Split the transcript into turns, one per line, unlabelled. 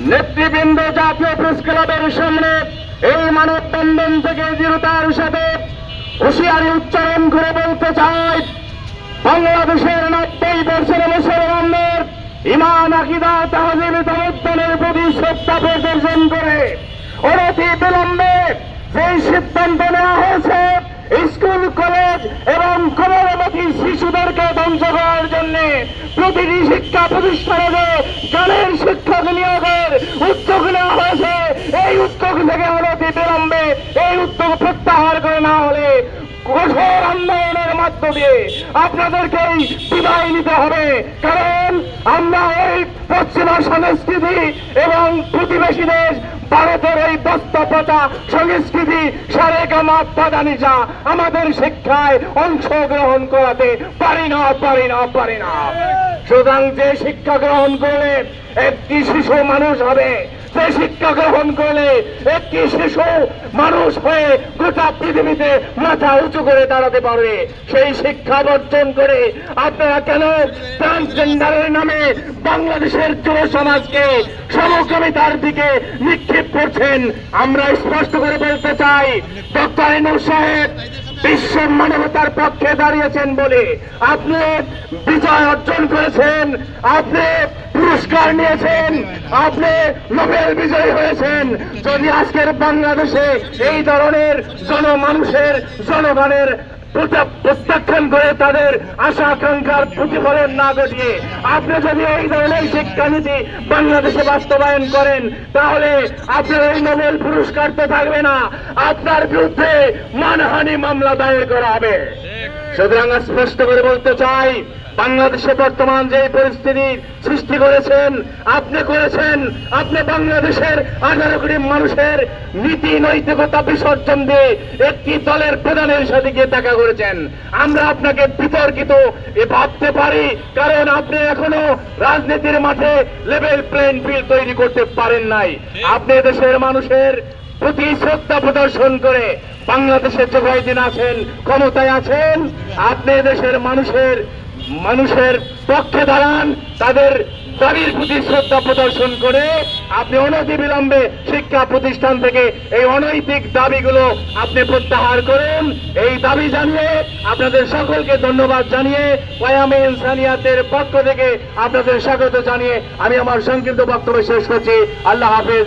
নেতৃবৃন্দ জাতীয় প্রেস ক্লাবের সামনে এই মানববন্ধন থেকে দৃঢ়তার সাথে হুঁশিয়ারি উচ্চারণ করে বলতে চাই, বাংলাদেশের নব্বই বছরের মুসলমানদের ইমান আকিদা তাহাজিল তমুদ্দানের প্রতি শ্রদ্ধা প্রদর্শন করে। অনতি বিলম্বে যেই সিদ্ধান্ত নেওয়া হয়েছে, স্কুল, কলেজ এবং কমলমতি শিশুদেরকে ধ্বংস করার জন্য প্রতিটি শিক্ষা প্রতিষ্ঠানে আন্দোলনের মধ্য দিয়ে আপনাদেরকেই বিদায় নিতে হবে। কারণ আমরা এই পশ্চিমা সংস্কৃতি এবং প্রতিবেশী দেশ ভারতের এই দস্তপচা সংস্কৃতি সারে গামা পাদানিসা আমাদের শিক্ষায় অংশগ্রহণ করাতে পারি না পারি না পারি না। সুতরাং যে শিক্ষা গ্রহণ করলে একটি শিশু মানুষ হবে যে শিক্ষা গ্রহণ করলে একটি শিশু মানুষ হয়ে গোটা পৃথিবীতে মাথা উঁচু করে দাঁড়াতে পারবে। সেই শিক্ষা বর্জন করে আপনারা কেন ট্রান্সজেন্ডারের নামে বাংলাদেশের যুব সমাজকে সমকামিতার দিকে নিক্ষেপ করছেন? আমরা স্পষ্ট করে বলতে চাই, ডক্টর এনুর সাহেব বিশ্ব মানবতার পক্ষে দাঁড়িয়েছেন বলে আপনি বিজয় অর্জন করেছেন। আপনি পুরস্কার নিয়েছেন। আপনি নোবেল বিজয়ী হয়েছেন। যদি আজকের বাংলাদেশে এই ধরনের জনমানুষের, জনগণের প্রত্যাখ্যান করে তাদের আশা, আকাঙ্ক্ষার প্রতিফলন না ঘটিয়ে আপনি যদি এই ধরনের শিক্ষানীতি বাংলাদেশে বাস্তবায়ন করেন, তাহলে আপনার এই নোবেল পুরস্কার তো থাকবে না। আপনার বিরুদ্ধে মানহানি মামলা দায়ের করা হবে। সুতরাং স্পষ্ট করে বলতে চাই বাংলাদেশে বর্তমান যে পরিস্থিতি সৃষ্টি করেছেন, আপনি করেছেন, আপনি বাংলাদেশের আঠারো কোটি মানুষের নীতি নৈতিকতা বিসর্জন দিয়ে একটি দলের প্রধানের সাথে গিয়ে দেখা করেছেন। আমরা আপনাকে বিতর্কিত এ ভাবতে পারি, কারণ আপনি এখনও রাজনীতির মাঠে লেভেল প্লেন ফিল্ড তৈরি করতে পারেন নাই। আপনি দেশের মানুষের প্রতি শ্রদ্ধা প্রদর্শন করে বাংলাদেশের যে কয়দিন আছেন, ক্ষমতায় আছেন, আপনি দেশের মানুষের মানুষের পক্ষে দাঁড়ান, তাদের দাবির প্রতি শ্রদ্ধা প্রদর্শন করে আপনি অনতি বিলম্বে শিক্ষা প্রতিষ্ঠান থেকে এই অনৈতিক দাবিগুলো আপনি প্রত্যাহার করুন। এই দাবি জানিয়ে আপনাদের সকলকে ধন্যবাদ জানিয়ে ওয়ামে ইনসানিয়াতের পক্ষ থেকে আপনাদের স্বাগত জানিয়ে আমি আমার সংক্ষিপ্ত বক্তব্য শেষ করছি। আল্লাহ হাফেজ।